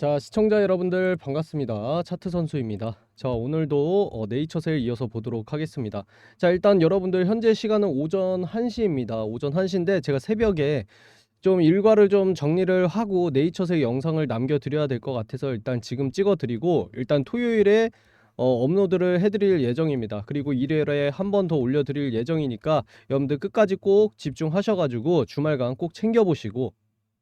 자, 시청자 여러분들 반갑습니다. 차트 선수입니다. 자, 오늘도 어, 네이처셀 이어서 보도록 하겠습니다. 자, 일단 여러분들 현재 시간은 오전 1시입니다. 오전 1시인데 제가 새벽에 좀 일과를 좀 정리를 하고 네이처셀 영상을 남겨드려야 될 것 같아서 일단 지금 찍어드리고 일단 토요일에 어, 업로드를 해드릴 예정입니다. 그리고 일요일에 한 번 더 올려드릴 예정이니까 여러분들 끝까지 꼭 집중하셔가지고 주말간 꼭 챙겨보시고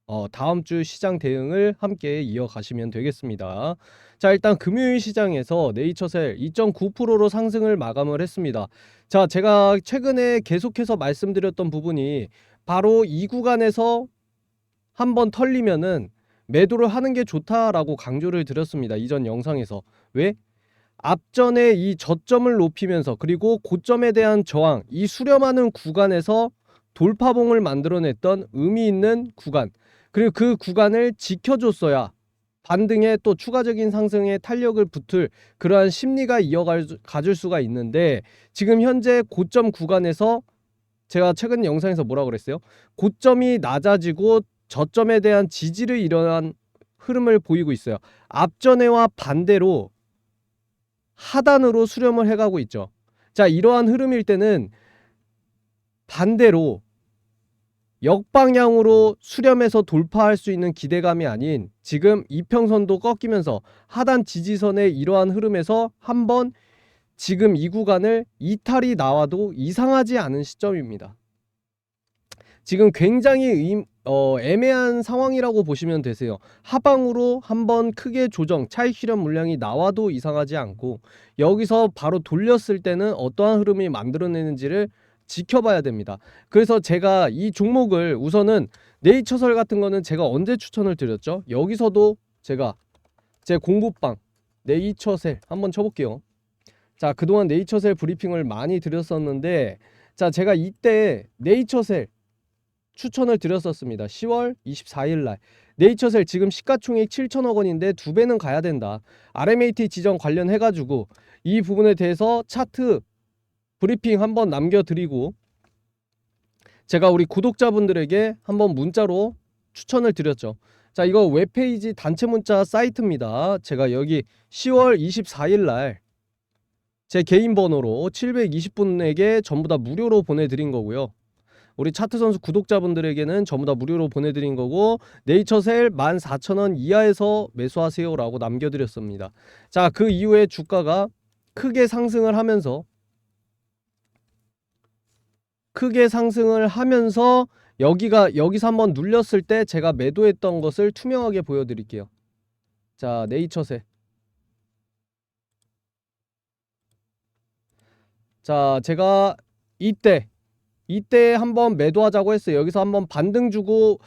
어, 다음 주 시장 대응을 함께 이어가시면 되겠습니다. 자, 일단 금요일 시장에서 네이처셀 2.9%로 상승을 마감을 했습니다. 자, 제가 최근에 계속해서 말씀드렸던 부분이 바로 이 구간에서 한번 털리면은 매도를 하는 게 좋다라고 강조를 드렸습니다. 이전 영상에서. 왜? 앞전에 이 저점을 높이면서 그리고 고점에 대한 저항, 이 수렴하는 구간에서 돌파봉을 만들어냈던 의미 있는 구간. 그리고 그 구간을 지켜줬어야 반등에 또 추가적인 상승에 탄력을 붙을 그러한 심리가 가줄 수가 있는데 지금 현재 고점 구간에서 제가 최근 영상에서 뭐라 그랬어요? 고점이 낮아지고 저점에 대한 지지를 일어난 흐름을 보이고 있어요. 앞전에와 반대로 하단으로 수렴을 해가고 있죠. 자, 이러한 흐름일 때는 반대로 역방향으로 수렴해서 돌파할 수 있는 기대감이 아닌 지금 이평선도 꺾이면서 하단 지지선의 이러한 흐름에서 한번 지금 이 구간을 이탈이 나와도 이상하지 않은 시점입니다. 지금 굉장히 의- 어, 애매한 상황이라고 보시면 되세요. 하방으로 한번 크게 조정, 차익 실현 물량이 나와도 이상하지 않고 여기서 바로 돌렸을 때는 어떠한 흐름이 만들어내는지를 지켜봐야 됩니다. 그래서 제가 이 종목을 우선은 네이처설 같은 거는 제가 언제 추천을 드렸죠? 여기서도 제가 제 공부방 네이처셀 한번 쳐볼게요. 자, 그동안 네이처셀 브리핑을 많이 드렸었는데 자, 제가 이때 네이처셀 추천을 드렸었습니다. 10월 24일 날. 네이처셀 지금 시가총액 7천억 원인데 두 배는 가야 된다. RMAT 지정 관련해 가지고 이 부분에 대해서 차트 브리핑 한번 남겨드리고 제가 우리 구독자분들에게 한번 문자로 추천을 드렸죠. 자, 이거 웹페이지 단체 문자 사이트입니다. 제가 여기 10월 24일 날 제 개인 번호로 720분에게 전부 다 무료로 보내드린 거고요. 우리 차트 선수 구독자분들에게는 전부 다 무료로 보내드린 거고 네이처셀 14,000원 이하에서 매수하세요라고 남겨드렸습니다. 자, 그 이후에 주가가 크게 상승을 하면서 크게 상승을 하면서 여기가 여기서 한번 눌렸을 때 제가 매도했던 것을 투명하게 보여드릴게요. 자, 네이처셀. 자, 제가 이때 이때 한번 매도하자고 했어요. 여기서 한번 반등 주고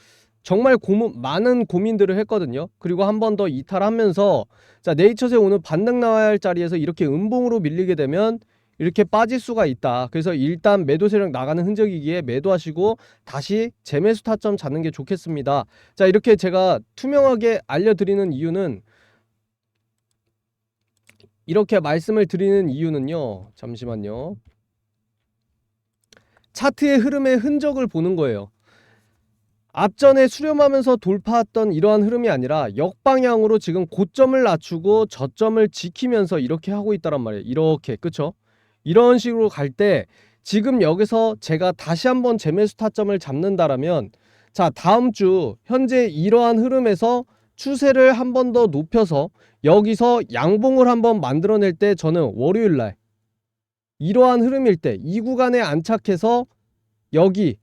정말 고민, 많은 고민들을 했거든요. 그리고 한 번 더 이탈하면서 자 네이처세 오늘 반등 나와야 할 자리에서 이렇게 음봉으로 밀리게 되면 이렇게 빠질 수가 있다. 그래서 일단 매도 세력 나가는 흔적이기에 매도하시고 다시 재매수 타점 잡는 게 좋겠습니다. 자 이렇게 제가 투명하게 알려드리는 이유는 이렇게 말씀을 드리는 이유는요. 잠시만요. 차트의 흐름의 흔적을 보는 거예요. 앞전에 수렴하면서 돌파했던 이러한 흐름이 아니라 역방향으로 지금 고점을 낮추고 저점을 지키면서 이렇게 하고 있다란 말이에요. 이렇게 그쵸? 이런 식으로 갈 때 지금 여기서 제가 다시 한번 재매수 타점을 잡는다라면 자 다음 주 현재 이러한 흐름에서 추세를 한 번 더 높여서 여기서 양봉을 한번 만들어낼 때 저는 월요일 날 이러한 흐름일 때 이 구간에 안착해서 여기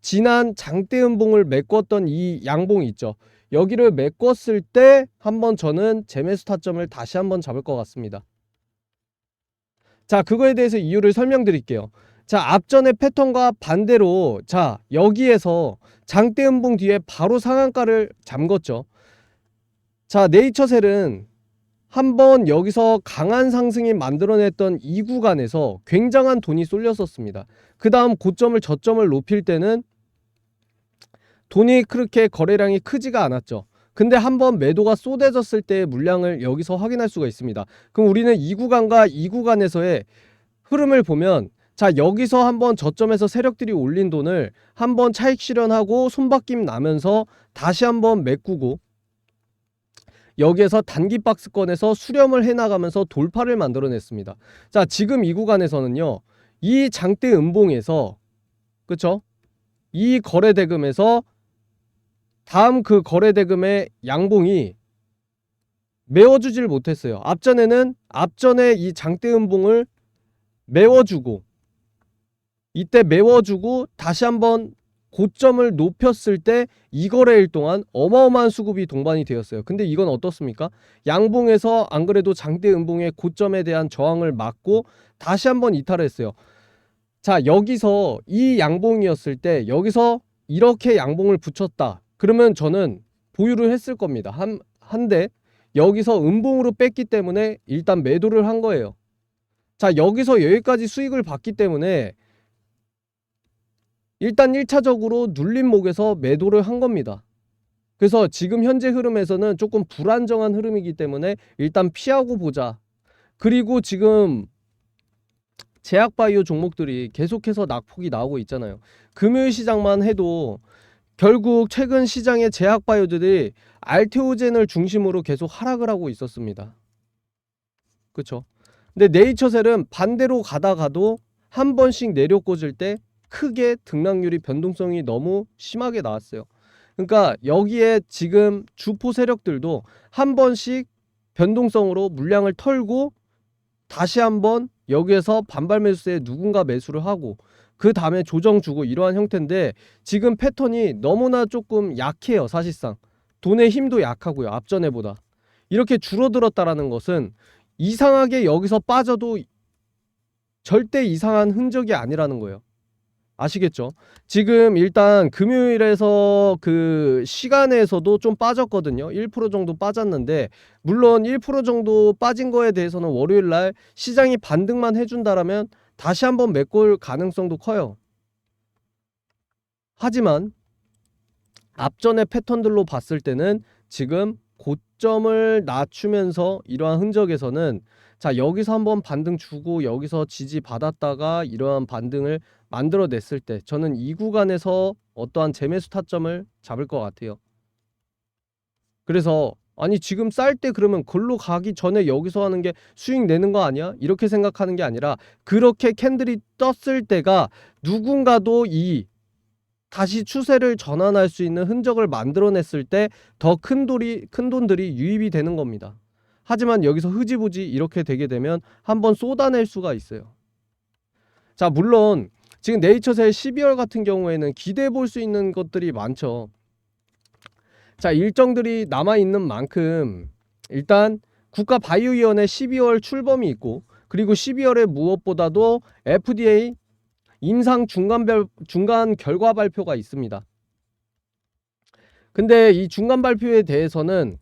지난 장대음봉을 메꿨던 이 양봉 있죠. 여기를 메꿨을 때 한번 저는 재매수 타점을 다시 한번 잡을 것 같습니다. 자, 그거에 대해서 이유를 설명드릴게요. 자, 앞전의 패턴과 반대로 자, 여기에서 장대 음봉 뒤에 바로 상한가를 잠궜죠. 자, 네이처셀은 한번 여기서 강한 상승이 만들어냈던 이 구간에서 굉장한 돈이 쏠렸었습니다. 그 다음 고점을 저점을 높일 때는 돈이 그렇게 거래량이 크지가 않았죠. 근데 한번 매도가 쏟아졌을 때의 물량을 여기서 확인할 수가 있습니다. 그럼 우리는 이 구간과 이 구간에서의 흐름을 보면 자 여기서 한번 저점에서 세력들이 올린 돈을 한번 차익 실현하고 손바뀜 나면서 다시 한번 메꾸고 여기에서 단기 박스권에서 수렴을 해나가면서 돌파를 만들어냈습니다. 자, 지금 이 구간에서는요. 이 장대 음봉에서 그쵸? 이 거래 대금에서 다음 그 거래 대금의 양봉이 메워주질 못했어요. 앞전에는 앞전에 이 장대 음봉을 메워주고 이때 메워주고 다시 한번 고점을 높였을 때 이 거래일 동안 어마어마한 수급이 동반이 되었어요. 근데 이건 어떻습니까? 양봉에서 안 그래도 장대 음봉의 고점에 대한 저항을 막고 다시 한번 이탈했어요. 자, 여기서 이 양봉이었을 때 여기서 이렇게 양봉을 붙였다. 그러면 저는 보유를 했을 겁니다. 한 한데 여기서 음봉으로 뺐기 때문에 일단 매도를 한 거예요. 자, 여기서 여기까지 수익을 봤기 때문에 일단 1차적으로 눌림목에서 매도를 한 겁니다. 그래서 지금 현재 흐름에서는 조금 불안정한 흐름이기 때문에 일단 피하고 보자. 그리고 지금 제약바이오 종목들이 계속해서 낙폭이 나오고 있잖아요. 금요일 시장만 해도 결국 최근 시장의 제약 바이오들이 알테오젠을 중심으로 계속 하락을 하고 있었습니다. 그렇죠? 근데 네이처셀은 반대로 가다가도 한 번씩 내려 꽂을 때 크게 등락률이 변동성이 너무 심하게 나왔어요. 그러니까 여기에 지금 주포 세력들도 한 번씩 변동성으로 물량을 털고 다시 한번 여기에서 반발 매수에 누군가 매수를 하고 그 다음에 조정 주고 이러한 형태인데 지금 패턴이 너무나 조금 약해요 사실상 돈의 힘도 약하고요 앞전에보다 이렇게 줄어들었다라는 것은 이상하게 여기서 빠져도 절대 이상한 흔적이 아니라는 거예요 아시겠죠? 지금 일단 금요일에서 그 시간에서도 좀 빠졌거든요. 1% 정도 빠졌는데 물론 1% 정도 빠진 거에 대해서는 월요일 날 시장이 반등만 해준다라면 다시 한번 메꿀 가능성도 커요. 하지만 앞전의 패턴들로 봤을 때는 지금 고점을 낮추면서 이러한 흔적에서는 자 여기서 한번 반등 주고 여기서 지지 받았다가 이러한 반등을 만들어냈을 때 저는 이 구간에서 어떠한 재매수 타점을 잡을 것 같아요. 그래서 아니 지금 쌀 때 그러면 글로 가기 전에 여기서 하는 게 수익 내는 거 아니야? 이렇게 생각하는 게 아니라 그렇게 캔들이 떴을 때가 누군가도 이 다시 추세를 전환할 수 있는 흔적을 만들어냈을 때 더 큰 돈이 큰 돈들이 유입이 되는 겁니다. 하지만 여기서 흐지부지 이렇게 되게 되면 한번 쏟아낼 수가 있어요. 자 물론 지금 네이처셀 12월 같은 경우에는 기대해 볼 수 있는 것들이 많죠. 자, 일정들이 남아 있는 만큼 일단 국가 바이오위원회 12월 출범이 있고 그리고 12월에 무엇보다도 FDA 임상 중간 별, 중간 결과 발표가 있습니다. 근데 이 중간 발표에 대해서는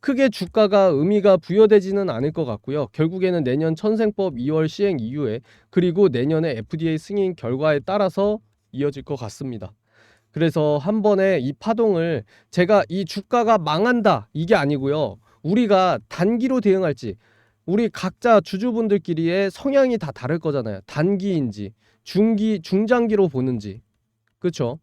크게 주가가 의미가 부여되지는 않을 것 같고요. 결국에는 내년 천생법 2월 시행 이후에 그리고 내년에 FDA 승인 결과에 따라서 이어질 것 같습니다. 그래서 한 번에 이 파동을 제가 이 주가가 망한다 이게 아니고요. 우리가 단기로 대응할지 우리 각자 주주분들끼리의 성향이 다 다를 거잖아요. 단기인지 중기 중장기로 보는지 그렇죠?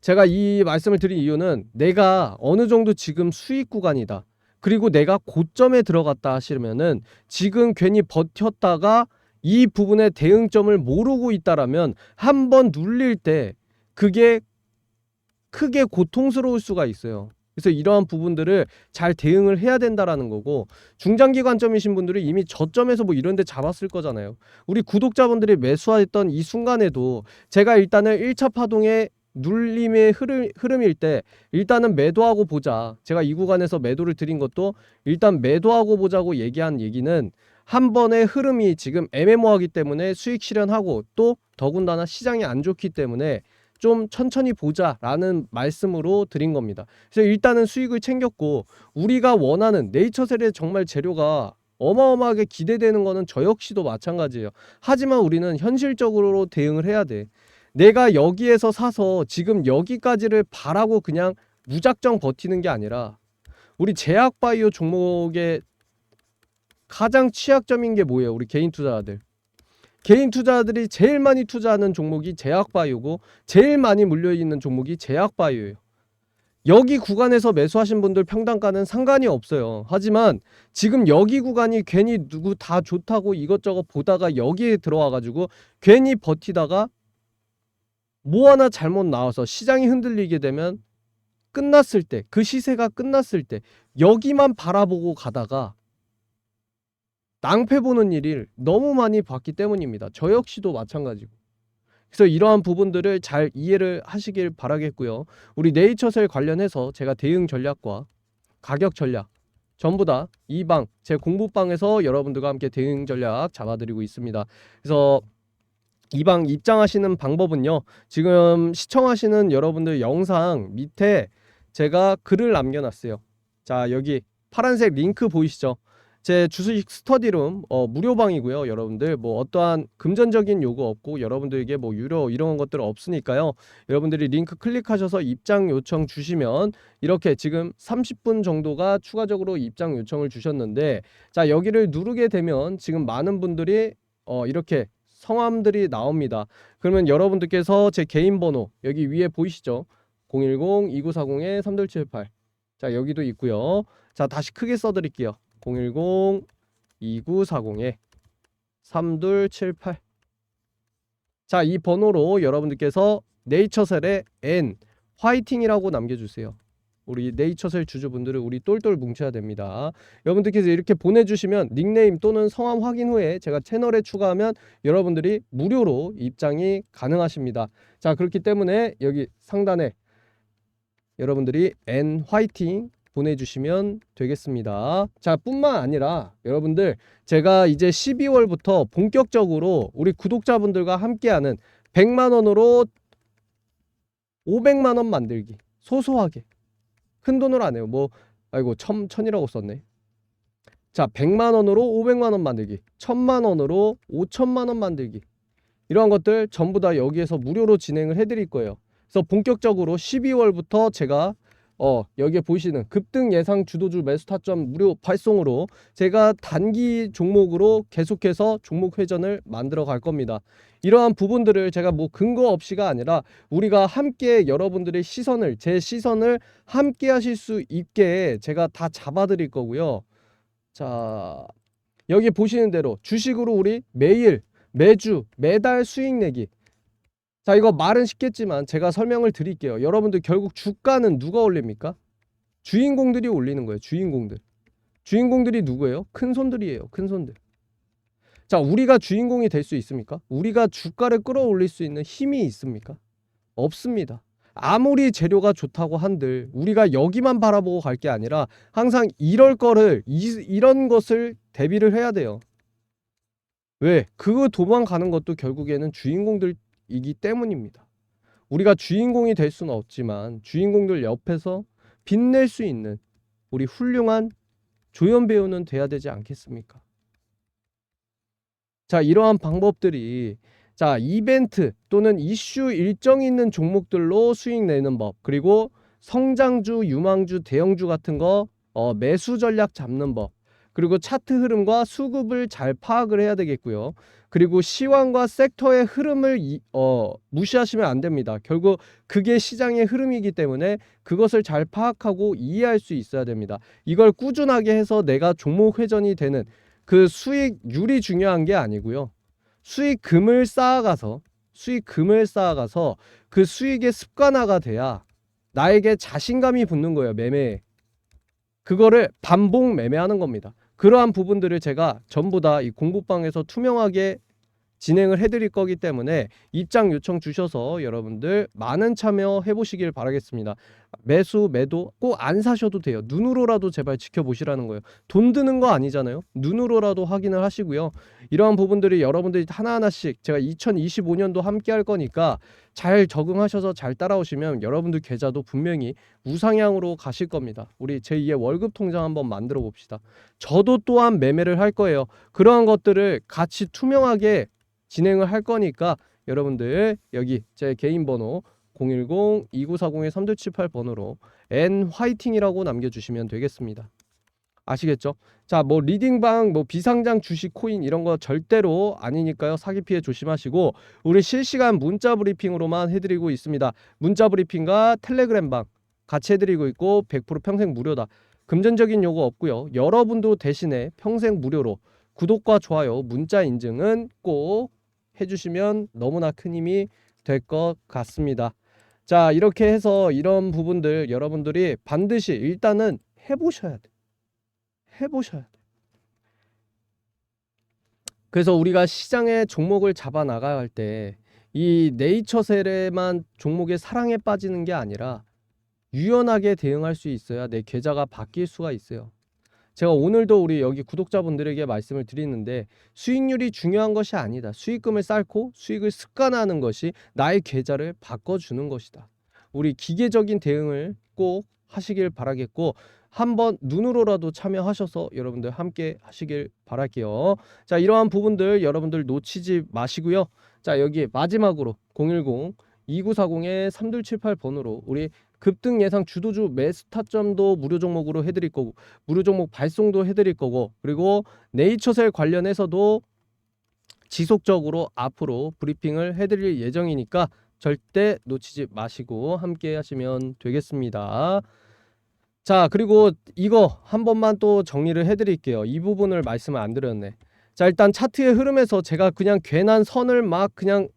제가 이 말씀을 드린 이유는 내가 어느 정도 지금 수익 구간이다. 그리고 내가 고점에 들어갔다 하시면은 지금 괜히 버텼다가 이 부분의 대응점을 모르고 있다라면 한 번 눌릴 때 그게 크게 고통스러울 수가 있어요. 그래서 이러한 부분들을 잘 대응을 해야 된다라는 거고 중장기 관점이신 분들이 이미 저점에서 뭐 이런 데 잡았을 거잖아요. 우리 구독자분들이 매수했던 이 순간에도 제가 일단은 1차 파동의 눌림의 흐름, 흐름일 때 일단은 매도하고 보자. 제가 이 구간에서 매도를 드린 것도 일단 매도하고 보자고 얘기한 얘기는 한 번의 흐름이 지금 애매모하기 때문에 수익 실현하고 또 더군다나 시장이 안 좋기 때문에 좀 천천히 보자라는 말씀으로 드린 겁니다. 그래서 일단은 수익을 챙겼고 우리가 원하는 네이처셀의 정말 재료가 어마어마하게 기대되는 거는 저 역시도 마찬가지예요. 하지만 우리는 현실적으로 대응을 해야 돼. 내가 여기에서 사서 지금 여기까지를 바라고 그냥 무작정 버티는 게 아니라 우리 제약바이오 종목의 가장 취약점인 게 뭐예요? 우리 개인 투자자들. 개인 투자자들이 제일 많이 투자하는 종목이 제약바이오고 제일 많이 물려 있는 종목이 제약바이오예요. 여기 구간에서 매수하신 분들 평단가는 상관이 없어요. 하지만 지금 여기 구간이 괜히 누구 다 좋다고 이것저것 보다가 여기에 들어와 가지고 괜히 버티다가 뭐 하나 잘못 나와서 시장이 흔들리게 되면 끝났을 때 그 시세가 끝났을 때 여기만 바라보고 가다가 낭패 보는 일을 너무 많이 봤기 때문입니다. 저 역시도 마찬가지고. 그래서 이러한 부분들을 잘 이해를 하시길 바라겠고요. 우리 네이처셀 관련해서 제가 대응 전략과 가격 전략 전부 다 이 방 제 공부방에서 여러분들과 함께 대응 전략 잡아드리고 있습니다. 그래서 이 방 입장하시는 방법은요. 지금 시청하시는 여러분들 영상 밑에 제가 글을 남겨놨어요. 자 여기 파란색 링크 보이시죠? 제 주식 스터디룸 어, 무료방이고요. 여러분들 뭐 어떠한 금전적인 요구 없고 여러분들에게 뭐 유료 이런 것들 없으니까요. 여러분들이 링크 클릭하셔서 입장 요청 주시면 이렇게 지금 30분 정도가 추가적으로 입장 요청을 주셨는데 자 여기를 누르게 되면 지금 많은 분들이 어, 이렇게 성함들이 나옵니다. 그러면 여러분들께서 제 개인 번호 여기 위에 보이시죠? 010-2940-3278. 자, 여기도 있고요. 자, 다시 크게 써 드릴게요. 010-2940-3278. 자, 이 번호로 여러분들께서 네이처셀의 N 화이팅이라고 남겨 주세요. 우리 네이처셀 주주분들을 우리 똘똘 뭉쳐야 됩니다. 여러분들께서 이렇게 보내주시면 닉네임 또는 성함 확인 후에 제가 채널에 추가하면 여러분들이 무료로 입장이 가능하십니다. 자 그렇기 때문에 여기 상단에 여러분들이 N 화이팅 보내주시면 되겠습니다. 자 뿐만 아니라 여러분들 제가 이제 12월부터 본격적으로 우리 구독자분들과 함께하는 100만 원으로 500만 원 만들기 소소하게 큰 돈으로 안 해요. 뭐 아이고 천 천이라고 썼네. 자, 100만 원으로 500만 원 만들기. 1000만 원으로 5천만 원 만들기. 이러한 것들 전부 다 여기에서 무료로 진행을 해 드릴 거예요. 그래서 본격적으로 12월부터 제가 어, 여기에 보이시는 급등 예상 주도주 매수 타점 무료 발송으로 제가 단기 종목으로 계속해서 종목 회전을 만들어 갈 겁니다. 이러한 부분들을 제가 뭐 근거 없이가 아니라 우리가 함께 여러분들의 시선을 제 시선을 함께 하실 수 있게 제가 다 잡아 드릴 거고요. 자, 여기 보시는 대로 주식으로 우리 매일 매주 매달 수익 내기 자, 이거 말은 쉽겠지만 제가 설명을 드릴게요. 여러분들 결국 주가는 누가 올립니까? 주인공들이 올리는 거예요. 주인공들. 주인공들이 누구예요? 큰 손들이에요. 큰 손들. 자, 우리가 주인공이 될 수 있습니까? 우리가 주가를 끌어올릴 수 있는 힘이 있습니까? 없습니다. 아무리 재료가 좋다고 한들 우리가 여기만 바라보고 갈 게 아니라 항상 이럴 거를 이, 이런 것을 대비를 해야 돼요. 왜? 그거 도망가는 것도 결국에는 주인공들 이기 때문입니다. 우리가 주인공이 될 수는 없지만 주인공들 옆에서 빛낼 수 있는 우리 훌륭한 조연 배우는 돼야 되지 않겠습니까? 자, 이러한 방법들이 자, 이벤트 또는 이슈 일정 있는 종목들로 수익 내는 법, 그리고 성장주, 유망주, 대형주 같은 거 어, 매수 전략 잡는 법, 그리고 차트 흐름과 수급을 잘 파악을 해야 되겠고요. 그리고 시황과 섹터의 흐름을 이, 어, 무시하시면 안 됩니다. 결국 그게 시장의 흐름이기 때문에 그것을 잘 파악하고 이해할 수 있어야 됩니다. 이걸 꾸준하게 해서 내가 종목 회전이 되는 그 수익률이 중요한 게 아니고요. 수익금을 쌓아가서 수익금을 쌓아가서 그 수익의 습관화가 돼야 나에게 자신감이 붙는 거예요. 매매에. 그거를 반복 매매하는 겁니다. 그러한 부분들을 제가 전부 다 이 공부방에서 투명하게 진행을 해드릴 거기 때문에 입장 요청 주셔서 여러분들 많은 참여해 보시길 바라겠습니다. 매수 매도 꼭 안 사셔도 돼요. 눈으로라도 제발 지켜보시라는 거예요. 돈 드는 거 아니잖아요. 눈으로라도 확인을 하시고요. 이러한 부분들이 여러분들이 하나하나씩 제가 2025년도 함께 할 거니까 잘 적응하셔서 잘 따라오시면 여러분들 계좌도 분명히 우상향으로 가실 겁니다. 우리 제2의 월급 통장 한번 만들어 봅시다. 저도 또한 매매를 할 거예요. 그러한 것들을 같이 투명하게 진행을 할 거니까 여러분들 여기 제 개인 번호 010-2940-3278 번호로 N 화이팅이라고 남겨주시면 되겠습니다. 아시겠죠? 자, 뭐 리딩방, 뭐 비상장 주식 코인 이런 거 절대로 아니니까요. 사기 피해 조심하시고 우리 실시간 문자 브리핑으로만 해드리고 있습니다. 문자 브리핑과 텔레그램방 같이 해드리고 있고 100% 평생 무료다. 금전적인 요구 없고요. 여러분도 대신에 평생 무료로 구독과 좋아요, 문자 인증은 꼭 해주시면 너무나 큰 힘이 될 것 같습니다. 자 이렇게 해서 이런 부분들 여러분들이 반드시 일단은 해보셔야 돼. 해보셔야 돼. 그래서 우리가 시장에 종목을 잡아 할때이 네이처셀에만 종목의 사랑에 빠지는 게 아니라 유연하게 대응할 수 있어야 내 계좌가 바뀔 수가 있어요. 제가 오늘도 우리 여기 구독자분들에게 말씀을 드리는데 수익률이 중요한 것이 아니다. 수익금을 쌓고 수익을 습관화하는 것이 나의 계좌를 바꿔주는 것이다. 우리 기계적인 대응을 꼭 하시길 바라겠고 한번 눈으로라도 참여하셔서 여러분들 함께 하시길 바랄게요. 자, 이러한 부분들 여러분들 놓치지 마시고요. 자, 여기 마지막으로 010 2940에 3278번으로 우리 급등 예상 주도주 매수 타점도 무료 종목으로 해드릴 거고 무료 종목 발송도 해드릴 거고 그리고 네이처셀 관련해서도 지속적으로 앞으로 브리핑을 해드릴 예정이니까 절대 놓치지 마시고 함께 하시면 되겠습니다. 자 그리고 이거 한 번만 또 정리를 해드릴게요. 이 부분을 말씀을 안 드렸네. 자 일단 차트의 흐름에서 제가 그냥 괜한 선을 막 그냥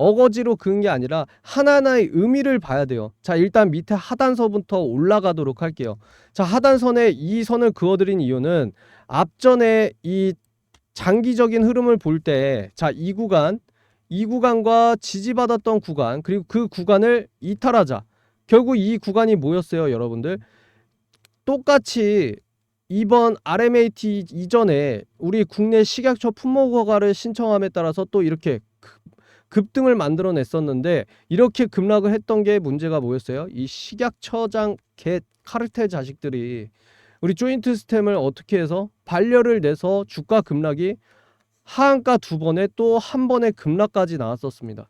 어거지로 그은 게 아니라 하나하나의 의미를 봐야 돼요. 자, 일단 밑에 하단선부터 올라가도록 할게요. 자, 하단선에 이 선을 그어드린 이유는 앞전에 이 장기적인 흐름을 볼 때, 자, 이 구간, 이 구간과 지지받았던 구간, 그리고 그 구간을 이탈하자. 결국 이 구간이 뭐였어요, 여러분들? 똑같이 이번 RMAT 이전에 우리 국내 식약처 품목 허가를 신청함에 따라서 또 이렇게 급등을 만들어냈었는데 이렇게 급락을 했던 게 문제가 뭐였어요? 이 식약처장 개 카르텔 자식들이 우리 조인트 스템을 어떻게 해서 반려를 내서 주가 급락이 하한가 두 번에 또 한 번의 급락까지 나왔었습니다.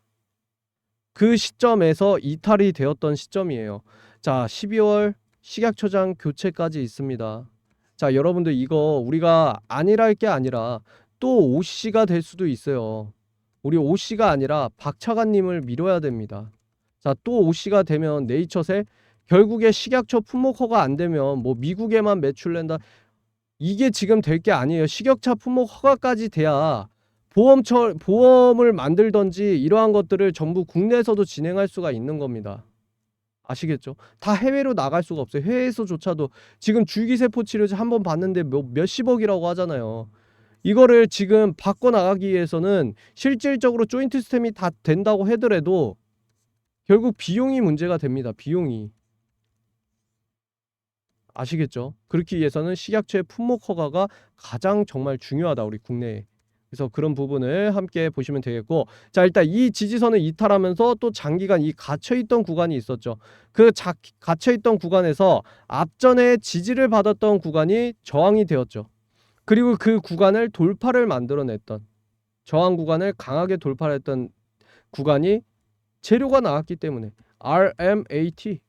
그 시점에서 이탈이 되었던 시점이에요. 자, 12월 식약처장 교체까지 있습니다. 자, 여러분들 이거 우리가 아니랄 게 아니라 또 OC가 될 수도 있어요. 우리 오 씨가 아니라 박차관님을 밀어야 됩니다. 자, 또 오 씨가 되면 네이처세 결국에 식약처 품목허가 안 되면 뭐 미국에만 매출 낸다. 이게 지금 될 게 아니에요. 식약처 품목 허가까지 돼야 보험처 보험을 만들던지 이러한 것들을 전부 국내에서도 진행할 수가 있는 겁니다. 아시겠죠? 다 해외로 나갈 수가 없어요. 해외에서조차도 지금 줄기세포 치료제 한 번 봤는데 몇, 몇십억이라고 하잖아요. 이거를 지금 바꿔 나가기 위해서는 실질적으로 조인트 스템이 다 된다고 하더라도 결국 비용이 문제가 됩니다. 비용이. 아시겠죠? 그렇기 위해서는 식약처의 품목 허가가 가장 정말 중요하다. 우리 국내에. 그래서 그런 부분을 함께 보시면 되겠고 자 일단 이 지지선을 이탈하면서 또 장기간 이 갇혀있던 구간이 있었죠 그 자, 갇혀있던 구간에서 앞전에 지지를 받았던 구간이 저항이 되었죠 그리고 그 구간을 돌파를 만들어냈던 저항 구간을 강하게 돌파했던 구간이 재료가 나왔기 때문에 RMAT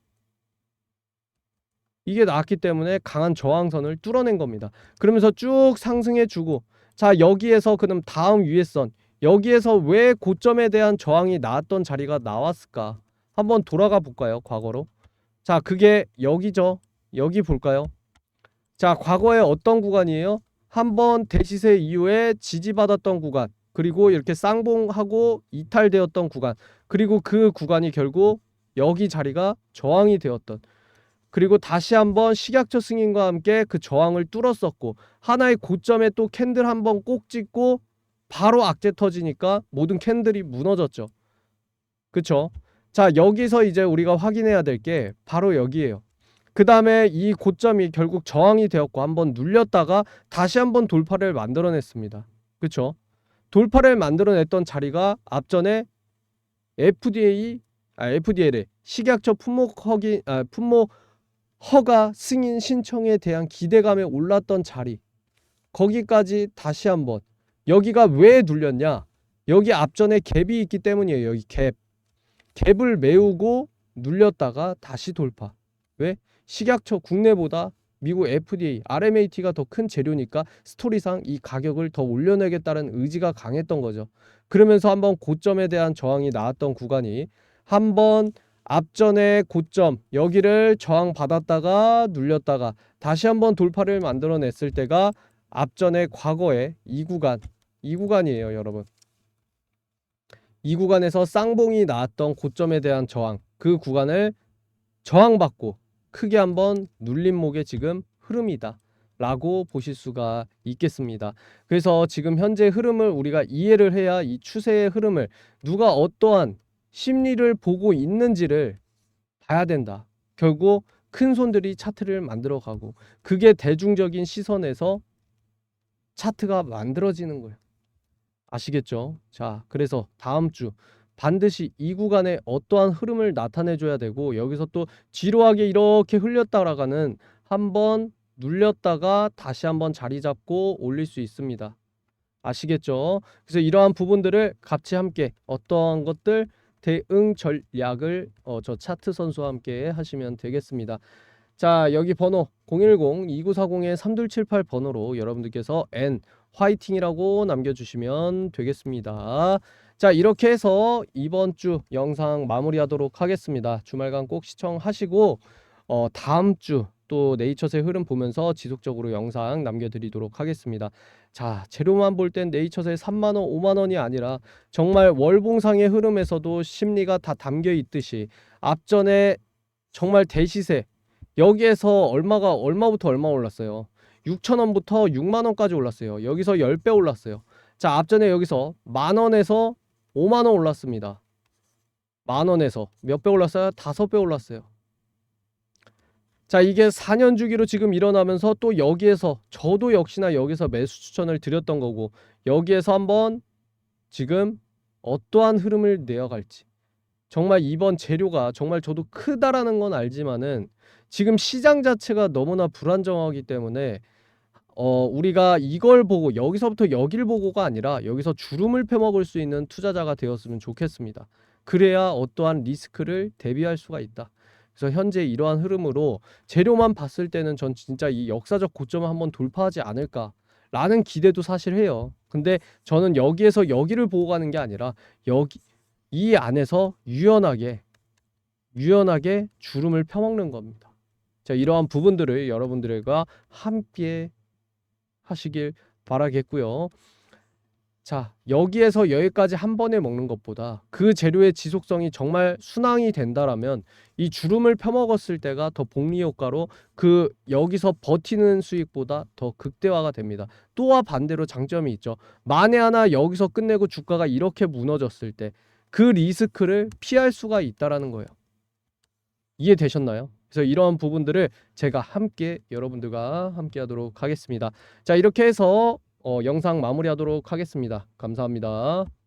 이게 나왔기 때문에 강한 저항선을 뚫어낸 겁니다. 그러면서 쭉 상승해 주고 자 여기에서 그럼 다음 위에선 여기에서 왜 고점에 대한 저항이 나왔던 자리가 나왔을까? 한번 돌아가 볼까요? 과거로. 자 그게 여기죠. 여기 볼까요? 자 과거에 어떤 구간이에요? 한번 대시세 이후에 지지받았던 구간 그리고 이렇게 쌍봉하고 이탈되었던 구간 그리고 그 구간이 결국 여기 자리가 저항이 되었던 그리고 다시 한번 식약처 승인과 함께 그 저항을 뚫었었고 하나의 고점에 또 캔들 한 번 꼭 찍고 바로 악재 터지니까 모든 캔들이 무너졌죠. 그쵸? 자 여기서 이제 우리가 확인해야 될 게 바로 여기에요. 그 다음에 이 고점이 결국 저항이 되었고 한번 눌렸다가 다시 한번 돌파를 만들어냈습니다. 그쵸? 돌파를 만들어냈던 자리가 앞전에 FDA, 아, FDA래 식약처 품목 허기, 아, 품목 허가 승인 신청에 대한 기대감에 올랐던 자리 거기까지 다시 한번 여기가 왜 눌렸냐? 여기 앞전에 갭이 있기 때문이에요. 여기 갭. 갭을 메우고 눌렸다가 다시 돌파. 왜? 식약처 국내보다 미국 FDA, RMAT가 더 큰 재료니까 스토리상 이 가격을 더 올려내겠다는 의지가 강했던 거죠. 그러면서 한번 고점에 대한 저항이 나왔던 구간이 한번 앞전의 고점 여기를 저항 받았다가 눌렸다가 다시 한번 돌파를 만들어냈을 때가 앞전의 과거의 이 구간 이 구간이에요 여러분 이 구간에서 쌍봉이 나왔던 고점에 대한 저항 그 구간을 저항받고 크게 한번 눌림목의 지금 흐름이다 라고 보실 수가 있겠습니다 그래서 지금 현재 흐름을 우리가 이해를 해야 이 추세의 흐름을 누가 어떠한 심리를 보고 있는지를 봐야 된다. 결국 큰 손들이 차트를 만들어 가고 그게 대중적인 시선에서 차트가 만들어지는 거예요. 아시겠죠? 자, 그래서 다음 주 반드시 이 구간에 어떠한 흐름을 나타내 줘야 되고 여기서 또 지루하게 이렇게 흘렸다가는 한번 눌렸다가 다시 한번 자리 잡고 올릴 수 있습니다. 아시겠죠? 그래서 이러한 부분들을 같이 함께 어떠한 것들 대응 전략을 어, 저 차트 선수와 함께 하시면 되겠습니다. 자 여기 번호 010-2940-3278 번호로 여러분들께서 N 화이팅이라고 남겨주시면 되겠습니다. 자 이렇게 해서 이번 주 영상 마무리하도록 하겠습니다. 주말간 꼭 시청하시고 어, 다음 주 또 네이처스의 흐름 보면서 지속적으로 영상 남겨드리도록 하겠습니다. 자 재료만 볼 땐 네이처스의 3만 원 5만 원이 아니라 정말 월봉상의 흐름에서도 심리가 다 담겨 있듯이 앞전에 정말 대시세 여기에서 얼마가 얼마부터 얼마 올랐어요 6천 원부터 6만 원까지 올랐어요 여기서 10배 올랐어요 자 앞전에 여기서 만 원에서 5만원 올랐습니다. 만원에서 몇 배 올랐어요? 다섯 배 올랐어요. 자 이게 4년 주기로 지금 일어나면서 또 여기에서 저도 역시나 여기서 매수 추천을 드렸던 거고 여기에서 한번 지금 어떠한 흐름을 내어갈지. 정말 이번 재료가 정말 저도 크다라는 건 알지만은 지금 시장 자체가 너무나 불안정하기 때문에 어 우리가 이걸 보고 여기서부터 여길 보고가 아니라 여기서 주름을 펴먹을 수 있는 투자자가 되었으면 좋겠습니다. 그래야 어떠한 리스크를 대비할 수가 있다. 그래서 현재 이러한 흐름으로 재료만 봤을 때는 전 진짜 이 역사적 고점을 한번 돌파하지 않을까라는 기대도 사실 해요. 근데 저는 여기에서 여기를 보고 가는 게 아니라 여기 이 안에서 유연하게 유연하게 주름을 펴먹는 겁니다. 자, 이러한 부분들을 여러분들과 함께 하시길 바라겠고요. 자, 여기에서 여기까지 한 번에 먹는 것보다 그 재료의 지속성이 정말 순항이 된다라면 이 주름을 펴먹었을 때가 더 복리 효과로 그 여기서 버티는 수익보다 더 극대화가 됩니다. 또한 반대로 장점이 있죠. 만에 하나 여기서 끝내고 주가가 이렇게 무너졌을 때 그 리스크를 피할 수가 있다라는 거예요. 이해되셨나요? 그래서 이러한 부분들을 제가 함께 여러분들과 함께 하도록 하겠습니다. 자, 이렇게 해서 어, 영상 마무리하도록 하겠습니다. 감사합니다.